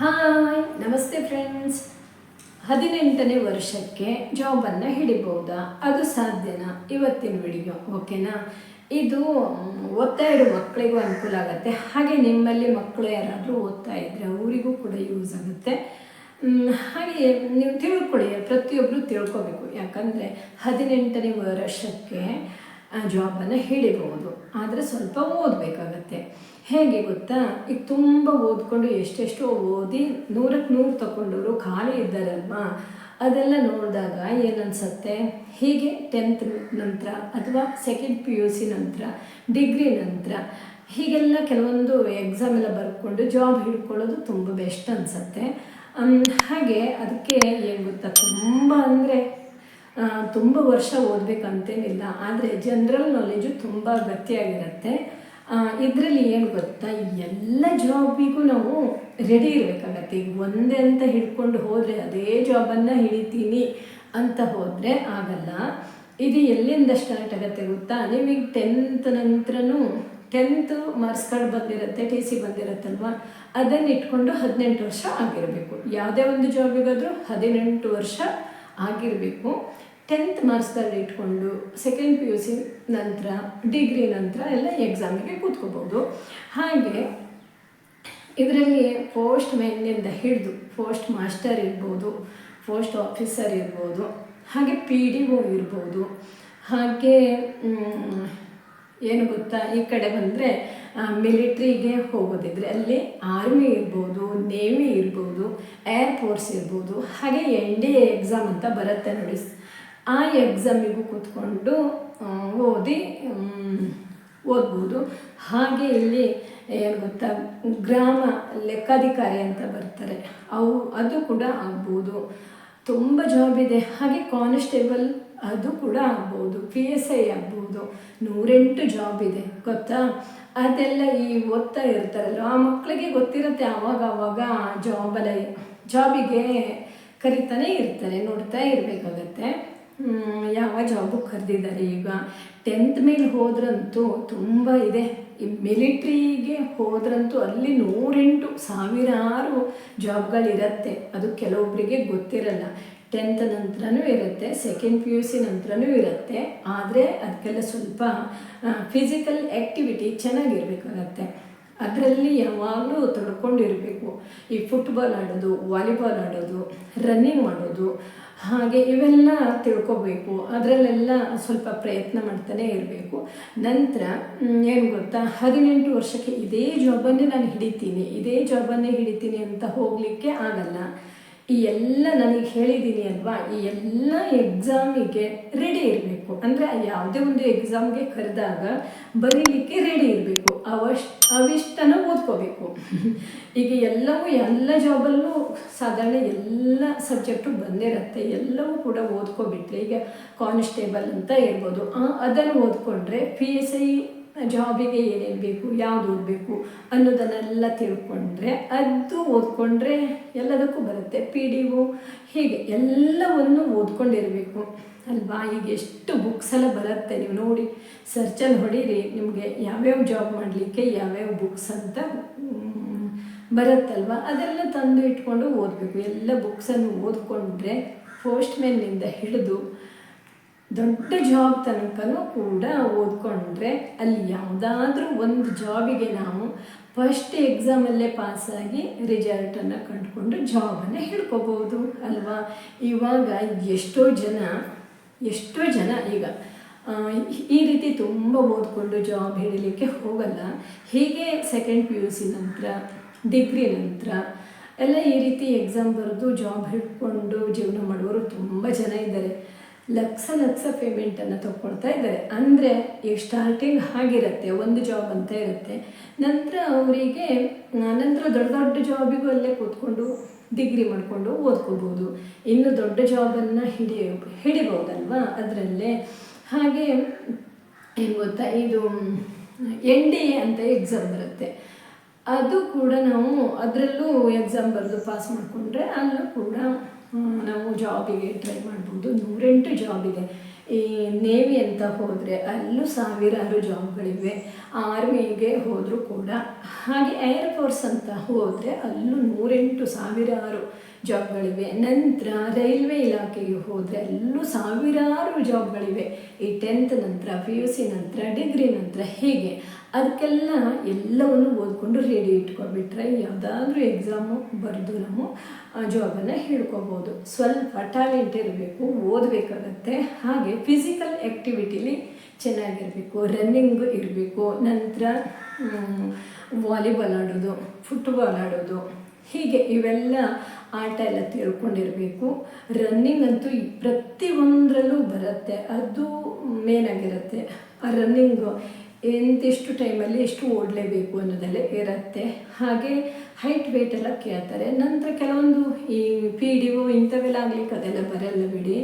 Hi, ನಮಸ್ತೆ friends ಹದಿನೆಂಟನೇ ವರ್ಷಕ್ಕೆ ಜಾಬನ್ನು ಹಿಡಿಬಹುದಾ ಅದು ಸಾಧ್ಯನಾ? ಇವತ್ತಿನ ವಿಡಿಯೋ ಓಕೆನಾ ಇದು ಓದ್ತಾ ಇರೋ ಮಕ್ಕಳಿಗೂ ಅನುಕೂಲ ಆಗುತ್ತೆ. ಹಾಗೆ ನಿಮ್ಮಲ್ಲಿ ಮಕ್ಕಳು ಯಾರಾದರೂ ಓದ್ತಾ ಇದ್ದರೆ ಅವರಿಗೂ ಕೂಡ ಯೂಸ್ ಆಗುತ್ತೆ. ಹಾಗೆ ನೀವು ತಿಳ್ಕೊಳ್ಳಿ ಪ್ರತಿಯೊಬ್ಬರು ತಿಳ್ಕೊಬೇಕು. ಯಾಕಂದರೆ ಹದಿನೆಂಟನೇ ವರ್ಷಕ್ಕೆ ಜಾಬನ್ನು ಹಿಡಿಬಹುದು ಆದರೆ ಸ್ವಲ್ಪ ಓದಬೇಕಾಗತ್ತೆ. ಹೇಗೆ ಗೊತ್ತಾ? ಈಗ ತುಂಬ ಓದ್ಕೊಂಡು ಎಷ್ಟೆಷ್ಟೋ ಓದಿ ನೂರಕ್ಕೆ ನೂರು ತಗೊಂಡವರು ಖಾಲಿ ಇದ್ದಾರಲ್ವಾ? ಅದೆಲ್ಲ ನೋಡಿದಾಗ ಏನನ್ಸತ್ತೆ? ಹೀಗೆ ಟೆಂತ್ ನಂತರ ಅಥವಾ ಸೆಕೆಂಡ್ ಪಿ ಯು ಸಿ ನಂತರ ಡಿಗ್ರಿ ನಂತರ ಹೀಗೆಲ್ಲ ಕೆಲವೊಂದು ಎಕ್ಸಾಮ್ ಎಲ್ಲ ಬರ್ಕೊಂಡು ಜಾಬ್ ಹಿಡ್ಕೊಳ್ಳೋದು ತುಂಬ ಬೆಸ್ಟ್ ಅನಿಸುತ್ತೆ. ಹಾಗೆ ಅದಕ್ಕೆ ಏನು ಗೊತ್ತಾ? ತುಂಬ ಅಂದರೆ ತುಂಬ ವರ್ಷ ಓದಬೇಕಂತೇನಿಲ್ಲ, ಆದರೆ ಜನರಲ್ ನಾಲೆಜು ತುಂಬ ಗತಿಯಾಗಿರುತ್ತೆ ಇದರಲ್ಲಿ ಏನು ಗೊತ್ತಾ ಎಲ್ಲ ಜಾಬಿಗೂ ನಾವು ರೆಡಿ ಇರಬೇಕಾಗತ್ತೆ. ಈಗ ಒಂದೇ ಅಂತ ಹಿಡ್ಕೊಂಡು ಹೋದರೆ ಅದೇ ಜಾಬನ್ನು ಹಿಡಿತೀನಿ ಅಂತ ಹೋದರೆ ಆಗಲ್ಲ. ಇದು ಎಲ್ಲಿಂದ ಸ್ಟಾರ್ಟ್ ಆಗುತ್ತೆ ಗೊತ್ತಾ? ನಿಮಗೆ ಟೆಂತ್ ನಂತರನೂ ಟೆಂತ್ ಮಾರ್ಕ್ಸ್ ಕಾರ್ಡ್ ಬಂದಿರುತ್ತೆ ಟಿ ಸಿ ಬಂದಿರುತ್ತಲ್ವ? ಅದನ್ನು ಇಟ್ಕೊಂಡು ಹದಿನೆಂಟು ವರ್ಷ ಆಗಿರಬೇಕು. ಯಾವುದೇ ಒಂದು ಜಾಬಿಗಾದರೂ ಹದಿನೆಂಟು ವರ್ಷ ಆಗಿರಬೇಕು. ಟೆಂತ್ ಮಾರ್ಕ್ಸ್ದಲ್ಲಿ ಇಟ್ಕೊಂಡು ಸೆಕೆಂಡ್ ಪಿ ಯು ಸಿ ನಂತರ ಡಿಗ್ರಿ ನಂತರ ಎಲ್ಲ ಎಕ್ಸಾಮಿಗೆ ಕೂತ್ಕೋಬೋದು. ಹಾಗೆ ಇದರಲ್ಲಿ ಪೋಸ್ಟ್ ಮೆನ್ನಿಂದ ಹಿಡಿದು ಪೋಸ್ಟ್ ಮಾಸ್ಟರ್ ಇರ್ಬೋದು ಪೋಸ್ಟ್ ಆಫೀಸರ್ ಇರ್ಬೋದು, ಹಾಗೆ ಪಿ ಡಿ ಒ ಇರ್ಬೋದು. ಹಾಗೆ ಏನು ಗೊತ್ತಾ? ಈ ಕಡೆ ಬಂದರೆ ಮಿಲಿಟ್ರಿಗೆ ಹೋಗೋದಿದ್ರೆ ಅಲ್ಲಿ ಆರ್ಮಿ ಇರ್ಬೋದು ನೇವಿ ಇರ್ಬೋದು ಏರ್ ಫೋರ್ಸ್ ಇರ್ಬೋದು, ಹಾಗೆ ಎನ್ ಡಿ ಎ ಎಕ್ಸಾಮ್ ಅಂತ ಬರುತ್ತೆ ನೋಡಿ. ಆ ಎಕ್ಸಾಮಿಗೂ ಕೂತ್ಕೊಂಡು ಓದಿ ಓದ್ಬೋದು. ಹಾಗೆ ಇಲ್ಲಿ, ಏನು ಗೊತ್ತಾ, ಗ್ರಾಮ ಲೆಕ್ಕಾಧಿಕಾರಿ ಅಂತ ಬರ್ತಾರೆ. ಅವು, ಅದು ಕೂಡ ಆಗ್ಬೋದು. ತುಂಬ ಜಾಬ್ ಇದೆ. ಹಾಗೆ ಕಾನ್ಸ್ಟೇಬಲ್ ಅದು ಕೂಡ ಆಗ್ಬೋದು. ಪಿ ಎಸ್ ಐ ಆಗ್ಬೋದು. ನೂರೆಂಟು ಜಾಬ್ ಇದೆ, ಗೊತ್ತಾ? ಅದೆಲ್ಲ ಈ ಓದ್ತಾ ಇರ್ತಾರಲ್ಲ ಆ ಮಕ್ಕಳಿಗೆ ಗೊತ್ತಿರುತ್ತೆ ಆವಾಗ ಆವಾಗ ಜಾಬಲ್ಲ ಜಾಬಿಗೆ ಕರಿತಾನೆ ಇರ್ತಾರೆ, ನೋಡ್ತಾ ಇರಬೇಕಾಗತ್ತೆ. ಯಾವ ಜಾಬು ಕರೆದಿದ್ದಾರೆ ಈಗ? ಟೆಂತ್ ಮೇಲೆ ಹೋದ್ರಂತೂ ತುಂಬ ಇದೆ. ಈ ಮಿಲಿಟ್ರಿಗೆ ಹೋದ್ರಂತೂ ಅಲ್ಲಿ ನೂರೆಂಟು ಸಾವಿರಾರು ಜಾಬ್ಗಳಿರತ್ತೆ ಅದು ಕೆಲವೊಬ್ಬರಿಗೆ ಗೊತ್ತಿರಲ್ಲ. ಟೆಂತ್ ನಂತರನೂ ಇರುತ್ತೆ ಸೆಕೆಂಡ್ ಪಿ ಯು ಸಿ ನಂತರನೂ ಇರುತ್ತೆ. ಆದರೆ ಅದಕ್ಕೆಲ್ಲ ಸ್ವಲ್ಪ ಫಿಸಿಕಲ್ ಆ್ಯಕ್ಟಿವಿಟಿ ಚೆನ್ನಾಗಿರ್ಬೇಕಾಗತ್ತೆ. ಅದರಲ್ಲಿ ಯಾವಾಗಲೂ ತೊಡ್ಕೊಂಡಿರಬೇಕು. ಈ ಫುಟ್ಬಾಲ್ ಆಡೋದು ವಾಲಿಬಾಲ್ ಆಡೋದು ರನ್ನಿಂಗ್ ಮಾಡೋದು, ಹಾಗೆ ಇವೆಲ್ಲ ತಿಳ್ಕೊಬೇಕು. ಅದರಲ್ಲೆಲ್ಲ ಸ್ವಲ್ಪ ಪ್ರಯತ್ನ ಮಾಡ್ತಾನೆ ಇರಬೇಕು. ನಂತರ ಏನು ಗೊತ್ತಾ? ಹದಿನೆಂಟು ವರ್ಷಕ್ಕೆ ಇದೇ ಜಾಬನ್ನೇ ನಾನು ಹಿಡಿತೀನಿ. ಇದೇ ಜಾಬನ್ನೇ ಹಿಡಿತೀನಿ ಅಂತ ಹೋಗಲಿಕ್ಕೆ ಆಗಲ್ಲ. ಈ ಎಲ್ಲ ನನಗೆ ಹೇಳಿದ್ದೀನಿ ಅಲ್ವಾ? ಈ ಎಲ್ಲ ಎಕ್ಸಾಮಿಗೆ ರೆಡಿ ಇರಬೇಕು. ಅಂದರೆ ಯಾವುದೇ ಒಂದು ಎಕ್ಸಾಮ್ಗೆ ಕರೆದಾಗ ಬರೀಲಿಕ್ಕೆ ರೆಡಿ ಇರಬೇಕು. ಅವಶ್, ಅವಿಷ್ಟನ ಓದ್ಕೋಬೇಕು. ಈಗ ಎಲ್ಲವೂ, ಎಲ್ಲ ಜಾಬಲ್ಲೂ ಸಾಧಾರಣ ಎಲ್ಲ ಸಬ್ಜೆಕ್ಟು ಬಂದಿರುತ್ತೆ. ಎಲ್ಲವೂ ಕೂಡ ಓದ್ಕೊಬಿಟ್ರೆ ಈಗ ಕಾನ್ಸ್ಟೇಬಲ್ ಅಂತ ಇರ್ಬೋದು. ಅದನ್ನು ಓದ್ಕೊಂಡ್ರೆ ಪಿ ಎಸ್ ಐ ಜಾಬಿಗೆ ಏನೇನು ಬೇಕು ಯಾವುದು ಓದಬೇಕು ಅನ್ನೋದನ್ನೆಲ್ಲ ತಿಳ್ಕೊಂಡ್ರೆ, ಅದು ಓದ್ಕೊಂಡ್ರೆ ಎಲ್ಲದಕ್ಕೂ ಬರುತ್ತೆ. ಪಿ ಡಿ ಓ ಹೀಗೆ ಎಲ್ಲವನ್ನು ಓದ್ಕೊಂಡಿರಬೇಕು ಅಲ್ವಾ? ಈಗ ಎಷ್ಟು ಬುಕ್ಸ್ ಎಲ್ಲ ಬರುತ್ತೆ. ನೀವು ನೋಡಿ ಸರ್ಚಲ್ಲಿ ಹೊಡೀರಿ, ನಿಮಗೆ ಯಾವ್ಯಾವ ಜಾಬ್ ಮಾಡಲಿಕ್ಕೆ ಯಾವ್ಯಾವ ಬುಕ್ಸ್ ಅಂತ ಬರುತ್ತಲ್ವ? ಅದೆಲ್ಲ ತಂದು ಇಟ್ಕೊಂಡು ಓದಬೇಕು. ಎಲ್ಲ ಬುಕ್ಸನ್ನು ಓದ್ಕೊಂಡ್ರೆ ಪೋಸ್ಟ್ಮೆನ್ನಿಂದ ಹಿಡಿದು ದೊಡ್ಡ ಜಾಬ್ ತನಕನೂ ಕೂಡ ಓದ್ಕೊಂಡ್ರೆ ಅಲ್ಲಿ ಯಾವುದಾದ್ರೂ ಒಂದು ಜಾಬಿಗೆ ನಾವು ಫಸ್ಟ್ ಎಕ್ಸಾಮಲ್ಲೇ ಪಾಸಾಗಿ ರಿಸಲ್ಟನ್ನು ಕಂಡುಕೊಂಡು ಜಾಬನ್ನು ಹಿಡ್ಕೋಬೋದು ಅಲ್ವಾ? ಇವಾಗ ಎಷ್ಟೋ ಜನ ಎಷ್ಟೋ ಜನ ಈಗ ಈ ರೀತಿ ತುಂಬ ಓದ್ಕೊಂಡು ಜಾಬ್ ಹಿಡಿಲಿಕ್ಕೆ ಹೋಗಲ್ಲ. ಹೀಗೆ ಸೆಕೆಂಡ್ ಪಿ ಯು ಸಿ ನಂತರ ಡಿಗ್ರಿ ನಂತರ ಎಲ್ಲ ಈ ರೀತಿ ಎಕ್ಸಾಮ್ ಬರೆದು ಜಾಬ್ ಹಿಡ್ಕೊಂಡು ಜೀವನ ಮಾಡುವವರು ತುಂಬ ಜನ ಇದ್ದಾರೆ. ಲಕ್ಷ ಲಕ್ಷ ಪೇಮೆಂಟನ್ನು ತಗೊಳ್ತಾ ಇದ್ದಾರೆ. ಅಂದರೆ ಈ ಸ್ಟಾರ್ಟಿಂಗ್ ಆಗಿರುತ್ತೆ ಒಂದು ಜಾಬ್ ಅಂತ ಇರುತ್ತೆ. ನಂತರ ಅವರಿಗೆ ನಂತರ ದೊಡ್ಡ ದೊಡ್ಡ ಜಾಬಿಗೂ ಅಲ್ಲೇ ಕೂತ್ಕೊಂಡು ಡಿಗ್ರಿ ಮಾಡಿಕೊಂಡು ಓದ್ಕೋಬೋದು. ಇನ್ನು ದೊಡ್ಡ ಜಾಬನ್ನು ಹಿಡಿಯ ಹಿಡಿಬೋದಲ್ವಾ ಅದರಲ್ಲೇ. ಹಾಗೆ, ಏನು ಗೊತ್ತಾ? ಇದು ಎನ್ ಡಿ ಎ ಅಂತ ಎಕ್ಸಾಮ್ ಬರುತ್ತೆ. ಅದು ಕೂಡ ನಾವು ಅದರಲ್ಲೂ ಎಕ್ಸಾಮ್ ಬರೆದು ಪಾಸ್ ಮಾಡಿಕೊಂಡ್ರೆ ಅಲ್ಲೂ ಕೂಡ ನಾವು ಜಾಬಿಗೆ ಟ್ರೈ ಮಾಡ್ಬೋದು. ನೂರೆಂಟು ಜಾಬ್ ಇದೆ. ಈ ನೇವಿ ಅಂತ ಹೋದರೆ ಅಲ್ಲೂ ಸಾವಿರಾರು ಜಾಬ್ಗಳಿವೆ ಆರ್ಮಿಗೆ ಹೋದರೂ ಕೂಡ. ಹಾಗೆ ಏರ್ಫೋರ್ಸ್ ಅಂತ ಹೋದರೆ ಅಲ್ಲೂ ನೂರೆಂಟು ಸಾವಿರಾರು ಜಾಬ್ಗಳಿವೆ ನಂತರ ರೈಲ್ವೆ ಇಲಾಖೆಗೆ ಹೋದರೆ ಅಲ್ಲೂ ಸಾವಿರಾರು ಜಾಬ್ಗಳಿವೆ ಈ ಟೆಂತ್ ನಂತರ ಪಿ ಯು ಸಿ ನಂತರ ಡಿಗ್ರಿ ನಂತರ, ಹೀಗೆ. ಅದಕ್ಕೆಲ್ಲ ಎಲ್ಲವನ್ನು ಓದ್ಕೊಂಡು ರೆಡಿ ಇಟ್ಕೊಬಿಟ್ರೆ ಯಾವುದಾದ್ರೂ ಎಕ್ಸಾಮು ಬರೆದು ನಾವು ಜಾಬನ್ನು ಹೇಳ್ಕೊಬೋದು. ಸ್ವಲ್ಪ ಟ್ಯಾಲೆಂಟ್ ಇರಬೇಕು, ಓದಬೇಕಾಗತ್ತೆ. ಹಾಗೆ ಫಿಸಿಕಲ್ ಆ್ಯಕ್ಟಿವಿಟಿಲಿ ಚೆನ್ನಾಗಿರಬೇಕು ರನ್ನಿಂಗ್ ಇರಬೇಕು, ನಂತರ ವಾಲಿಬಾಲ್ ಆಡೋದು ಫುಟ್ಬಾಲ್ ಆಡೋದು, ಹೀಗೆ ಇವೆಲ್ಲ ಆಟ ಎಲ್ಲ ತಿಳ್ಕೊಂಡಿರಬೇಕು. ರನ್ನಿಂಗ್ ಅಂತೂ ಪ್ರತಿಯೊಂದರಲ್ಲೂ ಬರುತ್ತೆ. ಅದು ಮೇನ್ ಆಗಿರುತ್ತೆ. ಆ ರನ್ನಿಂಗು ಎಂತಿಷ್ಟು ಟೈಮಲ್ಲಿ ಎಷ್ಟು ಓಡಲೇಬೇಕು ಅನ್ನೋದೆಲ್ಲ ಇರುತ್ತೆ. ಹಾಗೆ ಹೈಟ್ ವೇಟ್ ಎಲ್ಲ ಕೇಳ್ತಾರೆ. ನಂತರ ಕೆಲವೊಂದು ಈ ಪಿ ಡಿ ಒ ಇಂಥವೆಲ್ಲ ಆಗಲಿಕ್ಕೆ ಅದೆಲ್ಲ ಬರಲ್ಲ ಬಿಡಿ.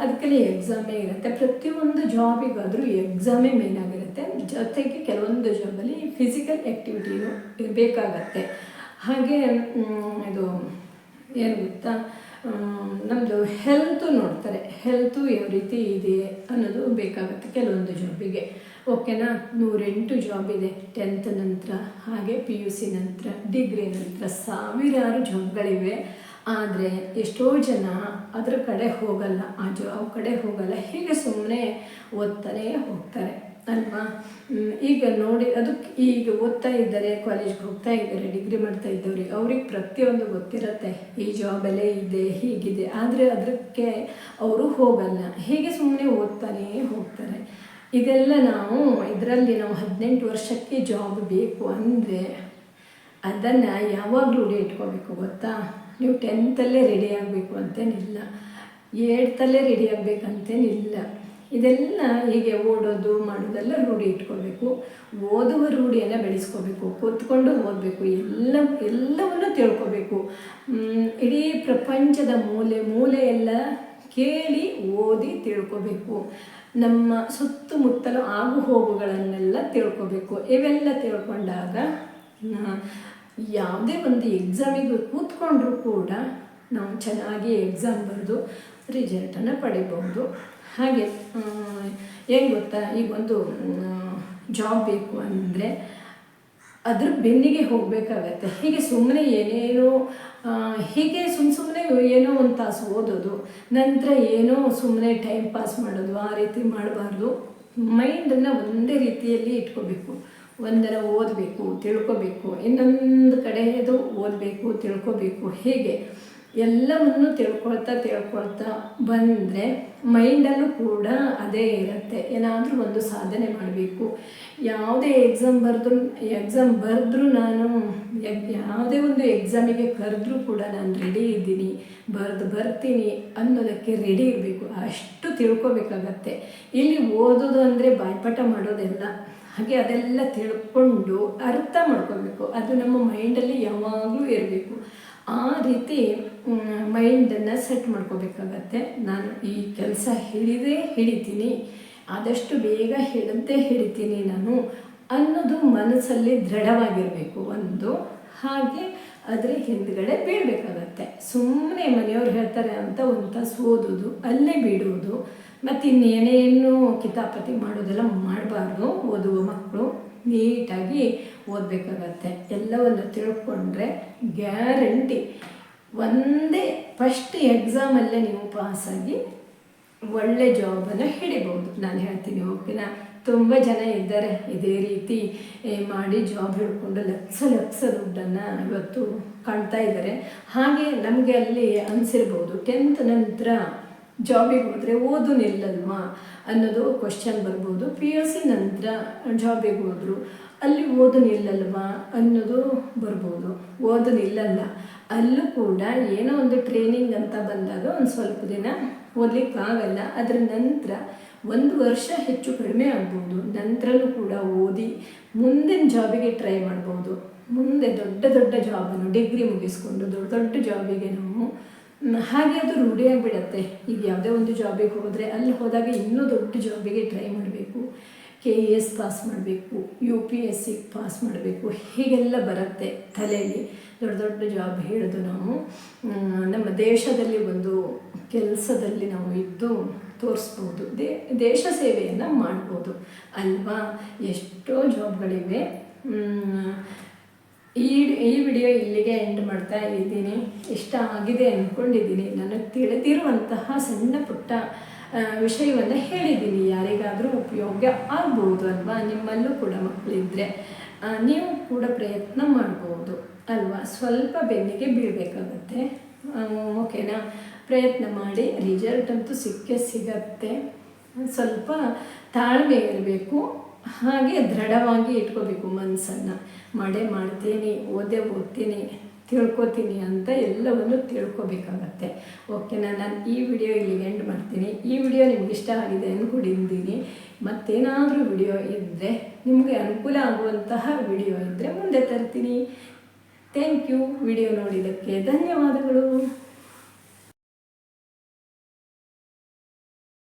ಅದಕ್ಕೆಲ್ಲ ಎಕ್ಸಾಮೇ ಇರುತ್ತೆ. ಪ್ರತಿಯೊಂದು ಜಾಬಿಗಾದರೂ ಎಕ್ಸಾಮೇ ಮೇನ್ ಆಗಿರುತ್ತೆ. ಜೊತೆಗೆ ಕೆಲವೊಂದು ಜಾಬಲ್ಲಿ ಫಿಸಿಕಲ್ ಆ್ಯಕ್ಟಿವಿಟಿನೂ ಬೇಕಾಗತ್ತೆ. ಹಾಗೆ ಇದು, ಏನು ಗೊತ್ತಾ? ನಮ್ಮದು ಹೆಲ್ತು ನೋಡ್ತಾರೆ. ಹೆಲ್ತು ಯಾವ ರೀತಿ ಇದೆ ಅನ್ನೋದು ಬೇಕಾಗುತ್ತೆ ಕೆಲವೊಂದು ಜಾಬಿಗೆ ಓಕೆನಾ ನೂರೆಂಟು ಜಾಬ್ ಇದೆ. ಟೆಂತ್ ನಂತರ, ಹಾಗೆ ಪಿ ಯು ಸಿ ನಂತರ ಡಿಗ್ರಿ ನಂತರ ಸಾವಿರಾರು ಜಾಬ್ಗಳಿವೆ ಆದರೆ ಎಷ್ಟೋ ಜನ ಅದರ ಕಡೆ ಹೋಗಲ್ಲ. ಆ ಜಾಬ್ ಕಡೆ ಹೋಗಲ್ಲ. ಹೀಗೆ ಸುಮ್ಮನೆ ಓದ್ತಾನೇ ಹೋಗ್ತಾರೆ. ಅಲ್ವಾ? ಈಗ ನೋಡಿ, ಅದಕ್ಕೆ ಈಗ ಓದ್ತಾ ಇದ್ದಾರೆ ಕಾಲೇಜ್ಗೆ ಹೋಗ್ತಾ ಇದ್ದಾರೆ ಡಿಗ್ರಿ ಮಾಡ್ತಾ ಇದ್ದವ್ರಿ. ಅವ್ರಿಗೆ ಪ್ರತಿಯೊಂದು ಗೊತ್ತಿರುತ್ತೆ, ಈ ಜಾಬಲ್ಲೇ ಇದೆ, ಹೀಗಿದೆ. ಆದರೆ ಅದಕ್ಕೆ ಅವರು ಹೋಗಲ್ಲ. ಹೀಗೆ ಸುಮ್ಮನೆ ಓದ್ತಾನೇ ಹೋಗ್ತಾರೆ. ಇದೆಲ್ಲ ನಾವು ಇದರಲ್ಲಿ ನಾವು ಹದಿನೆಂಟು ವರ್ಷಕ್ಕೆ ಜಾಬ್ ಬೇಕು ಅಂದರೆ ಅದನ್ನು ಯಾವಾಗಲೂ ರೂಢಿ ಇಟ್ಕೋಬೇಕು, ಗೊತ್ತಾ? ನೀವು ಟೆಂತಲ್ಲೇ ರೆಡಿ ಆಗಬೇಕು ಅಂತೇನಿಲ್ಲ. ಏಳ್ತಲ್ಲೇ ರೆಡಿ ಆಗಬೇಕಂತೇನಿಲ್ಲ. ಇದೆಲ್ಲ ಹೀಗೆ ಓಡೋದು, ಮಾಡೋದೆಲ್ಲ ರೂಢಿ ಇಟ್ಕೋಬೇಕು ಓದುವ ರೂಢಿಯನ್ನು ಬೆಳೆಸ್ಕೋಬೇಕು ಕೂತ್ಕೊಂಡು ಓದಬೇಕು, ಎಲ್ಲ, ಎಲ್ಲವನ್ನು ತಿಳ್ಕೋಬೇಕು ಇಡೀ ಪ್ರಪಂಚದ ಮೂಲೆ, ಮೂಲೆಯೆಲ್ಲ ಕೇಳಿ ಓದಿ ತಿಳ್ಕೋಬೇಕು ನಮ್ಮ ಸುತ್ತಮುತ್ತಲು ಆಗು ಹೋಗುಗಳನ್ನೆಲ್ಲ ತಿಳ್ಕೋಬೇಕು ಇವೆಲ್ಲ ತಿಳ್ಕೊಂಡಾಗ ಯಾವುದೇ ಒಂದು ಎಕ್ಸಾಮಿಗೆ ಕೂತ್ಕೊಂಡ್ರೂ ಕೂಡ ನಾವು ಚೆನ್ನಾಗಿ ಎಕ್ಸಾಮ್ ಬರೆದು ರಿಸಲ್ಟನ್ನು ಪಡಿಬಹುದು. ಹಾಗೆ ಏನು ಗೊತ್ತಾ, ಈಗ ಒಂದು ಜಾಬ್ ಬೇಕು ಅಂದರೆ ಅದ್ರ ಬೆನ್ನಿಗೆ ಹೋಗಬೇಕಾಗತ್ತೆ. ಹೀಗೆ ಸುಮ್ಮನೆ ಏನೇನೋ ಹೀಗೆ ಸುಮ್ಮ ಸುಮ್ಮನೆ ಏನೋ ಒಂದು ತಾಸು ಓದೋದು, ನಂತರ ಏನೋ ಸುಮ್ಮನೆ ಟೈಮ್ ಪಾಸ್ ಮಾಡೋದು, ಆ ರೀತಿ ಮಾಡಬಾರ್ದು. ಮೈಂಡನ್ನು ಒಂದೇ ರೀತಿಯಲ್ಲಿ ಇಟ್ಕೋಬೇಕು. ಒಂದರ ಓದಬೇಕು, ತಿಳ್ಕೊಬೇಕು, ಇನ್ನೊಂದು ಕಡೆಯದು ಓದಬೇಕು, ತಿಳ್ಕೊಬೇಕು. ಹೇಗೆ ಎಲ್ಲವನ್ನು ತಿಳ್ಕೊಳ್ತಾ ತಿಳ್ಕೊಳ್ತಾ ಬಂದರೆ ಮೈಂಡಲ್ಲೂ ಕೂಡ ಅದೇ ಇರುತ್ತೆ. ಏನಾದರೂ ಒಂದು ಸಾಧನೆ ಮಾಡಬೇಕು. ಯಾವುದೇ ಎಕ್ಸಾಮ್ ಬರೆದ್ರು ಎಕ್ಸಾಮ್ ಬರೆದ್ರೂ ನಾನು ಯಾವುದೇ ಒಂದು ಎಕ್ಸಾಮಿಗೆ ಕರೆದ್ರೂ ಕೂಡ ನಾನು ರೆಡಿ ಇದ್ದೀನಿ. ಬರೆದು ಬರ್ತೀನಿ ಅನ್ನೋದಕ್ಕೆ ರೆಡಿ ಇರಬೇಕು. ಅಷ್ಟು ತಿಳ್ಕೊಬೇಕಾಗತ್ತೆ. ಇಲ್ಲಿ ಓದೋದು ಅಂದರೆ ಬಾಯ್ಪಾಠ ಮಾಡೋದೆಲ್ಲ. ಹಾಗೆ ಅದೆಲ್ಲ ತಿಳ್ಕೊಂಡು ಅರ್ಥ ಮಾಡ್ಕೋಬೇಕು ಅದು ನಮ್ಮ ಮೈಂಡಲ್ಲಿ ಯಾವಾಗಲೂ ಇರಬೇಕು. ಆ ರೀತಿ ಮೈಂಡನ್ನು ಸೆಟ್ ಮಾಡ್ಕೋಬೇಕಾಗತ್ತೆ. ನಾನು ಈ ಕೆಲಸ ಹಿಡಿದೇ ಹಿಡಿತೀನಿ. ಆದಷ್ಟು ಬೇಗ ಹೇಳಂತೆ ಹಿಡಿತೀನಿ ನಾನು ಅನ್ನೋದು ಮನಸ್ಸಲ್ಲಿ ದೃಢವಾಗಿರಬೇಕು ಒಂದು. ಹಾಗೆ ಅದರ ಹಿಂದ್ಗಡೆ ಬೀಳಬೇಕಾಗತ್ತೆ. ಸುಮ್ಮನೆ ಮನೆಯವ್ರು ಹೇಳ್ತಾರೆ ಅಂತ ಒಂದು ತಾಸು ಓದೋದು, ಅಲ್ಲೇ ಬಿಡುವುದು ಮತ್ತು ಇನ್ನೇನೇನು ಕಿತಾಪತಿ ಮಾಡೋದೆಲ್ಲ ಮಾಡಬಾರ್ದು ಓದುವ ಮಕ್ಕಳು. ನೀಟಾಗಿ ಓದಬೇಕಾಗತ್ತೆ. ಎಲ್ಲವನ್ನು ತಿಳ್ಕೊಂಡ್ರೆ ಗ್ಯಾರಂಟಿ. ಒಂದೇ ಫಸ್ಟ್ ಎಕ್ಸಾಮಲ್ಲೇ ನೀವು ಪಾಸಾಗಿ ಒಳ್ಳೆ ಜಾಬನ್ನು ಹಿಡಿಬೋದು. ನಾನು ಹೇಳ್ತೀನಿ, ಓಕೆನಾ? ತುಂಬ ಜನ ಇದ್ದಾರೆ ಇದೇ ರೀತಿ ಮಾಡಿ ಜಾಬ್ ಹಿಡ್ಕೊಂಡು ಲಕ್ಷ ಲಕ್ಷ ದುಡ್ಡನ್ನು ಇವತ್ತು ಕಾಣ್ತಾ ಇದ್ದಾರೆ. ಹಾಗೆ ನಮಗೆ ಅಲ್ಲಿ ಅನಿಸಿರ್ಬೋದು. ಟೆಂತ್ ನಂತರ ಜಾಬಿಗೆ ಹೋದರೆ ಓದು ನಿಲ್ಲಲ್ವಾ ಅನ್ನೋದು ಕ್ವಶನ್ ಬರ್ಬೋದು. ಪಿ ಯು ಸಿ ನಂತರ ಜಾಬಿಗೆ ಹೋದರು ಅಲ್ಲಿ ಓದು ನಿಲ್ಲಲ್ವಾ ಅನ್ನೋದು ಬರ್ಬೋದು. ಓದು ನಿಲ್ಲಲ್ಲ ಅಲ್ಲೂ ಕೂಡ ಏನೋ ಒಂದು ಟ್ರೈನಿಂಗ್ ಅಂತ ಬಂದಾಗ ಒಂದು ಸ್ವಲ್ಪ ದಿನ ಓದಲಿಕ್ಕಾಗಲ್ಲ ಅದರ ನಂತರ ಒಂದು ವರ್ಷ ಹೆಚ್ಚು ಕಡಿಮೆ ಆಗ್ಬೋದು. ನಂತರನೂ ಕೂಡ ಓದಿ ಮುಂದಿನ ಜಾಬಿಗೆ ಟ್ರೈ ಮಾಡ್ಬೋದು. ಮುಂದೆ ದೊಡ್ಡ ದೊಡ್ಡ ಜಾಬನ್ನು ಡಿಗ್ರಿ ಮುಗಿಸ್ಕೊಂಡು ದೊಡ್ಡ ದೊಡ್ಡ ಜಾಬಿಗೆ ನಾವು ಹಾಗೆ ಅದು ರೂಢಿಯಾಗಿಬಿಡತ್ತೆ ಈಗ ಯಾವುದೇ ಒಂದು ಜಾಬಿಗೆ ಹೋದರೆ ಅಲ್ಲಿ ಹೋದಾಗ ಇನ್ನೂ ದೊಡ್ಡ ಜಾಬಿಗೆ ಟ್ರೈ ಮಾಡಬೇಕು. ಕೆ ಇ ಎಸ್ ಪಾಸ್ ಮಾಡಬೇಕು U P S C pass ಮಾಡಬೇಕು. ಹೀಗೆಲ್ಲ ಬರುತ್ತೆ ತಲೆಯಲ್ಲಿ. ದೊಡ್ಡ ದೊಡ್ಡ ಜಾಬ್ ಹಿಡಿದು ನಾವು ನಮ್ಮ ದೇಶದಲ್ಲಿ ಒಂದು ಕೆಲಸದಲ್ಲಿ ನಾವು ಇದ್ದು ತೋರಿಸ್ಬೋದು. ದೇ ದೇಶ ಸೇವೆಯನ್ನು ಮಾಡ್ಬೋದು. ಅಲ್ವಾ? ಎಷ್ಟೋ ಜಾಬ್ಗಳಿವೆ ಈ ಈ ವಿಡಿಯೋ ಇಲ್ಲಿಗೆ ಎಂಡ್ ಮಾಡ್ತಾ ಇದ್ದೀನಿ. ಇಷ್ಟ ಆಗಿದೆ ಅಂದ್ಕೊಂಡಿದ್ದೀನಿ ನನಗೆ ತಿಳಿದಿರುವಂತಹ ಸಣ್ಣ ಪುಟ್ಟ ವಿಷಯವನ್ನು ಹೇಳಿದ್ದೀನಿ. ಯಾರಿಗಾದರೂ ಉಪಯೋಗ ಆಗ್ಬೋದು ಅಲ್ವಾ? ನಿಮ್ಮಲ್ಲೂ ಕೂಡ ಮಕ್ಕಳಿದ್ದರೆ ನೀವು ಕೂಡ ಪ್ರಯತ್ನ ಮಾಡ್ಬೋದು ಅಲ್ವಾ? ಸ್ವಲ್ಪ ಬೆನ್ನಿಗೆ ಬೀಳಬೇಕಾಗತ್ತೆ. ಓಕೆನಾ? ಪ್ರಯತ್ನ ಮಾಡಿ. ರಿಸಲ್ಟ್ ಅಂತೂ ಸಿಕ್ಕೇ ಸಿಗತ್ತೆ. ಸ್ವಲ್ಪ ತಾಳ್ಮೆ ಇರಬೇಕು. ಹಾಗೆ ದೃಢವಾಗಿ ಇಟ್ಕೋಬೇಕು ಮನಸ್ಸನ್ನು. ಮಾಡೇ ಮಾಡ್ತೀನಿ, ಓದೇ ಓದ್ತೀನಿ, ತಿಳ್ಕೊತೀನಿ ಅಂತ ಎಲ್ಲವನ್ನು ತಿಳ್ಕೊಬೇಕಾಗತ್ತೆ. ಓಕೆನಾ ನಾನು ಈ ವಿಡಿಯೋ ಇಲ್ಲಿ ಎಂಡ್ ಮಾಡ್ತೀನಿ. ಈ ವಿಡಿಯೋ ನಿಮ್ಗೆ ಇಷ್ಟ ಆಗಿದೆ ಅಂದ್ಕೊಂಡಿದ್ದೀನಿ ಮತ್ತೇನಾದರೂ ವಿಡಿಯೋ ಇದ್ದರೆ ನಿಮಗೆ ಅನುಕೂಲ ಆಗುವಂತಹ ವಿಡಿಯೋ ಇದ್ದರೆ ಮುಂದೆ ತರ್ತೀನಿ. ಥ್ಯಾಂಕ್ ಯು ವಿಡಿಯೋ ನೋಡಿದ್ದಕ್ಕೆ ಧನ್ಯವಾದಗಳು.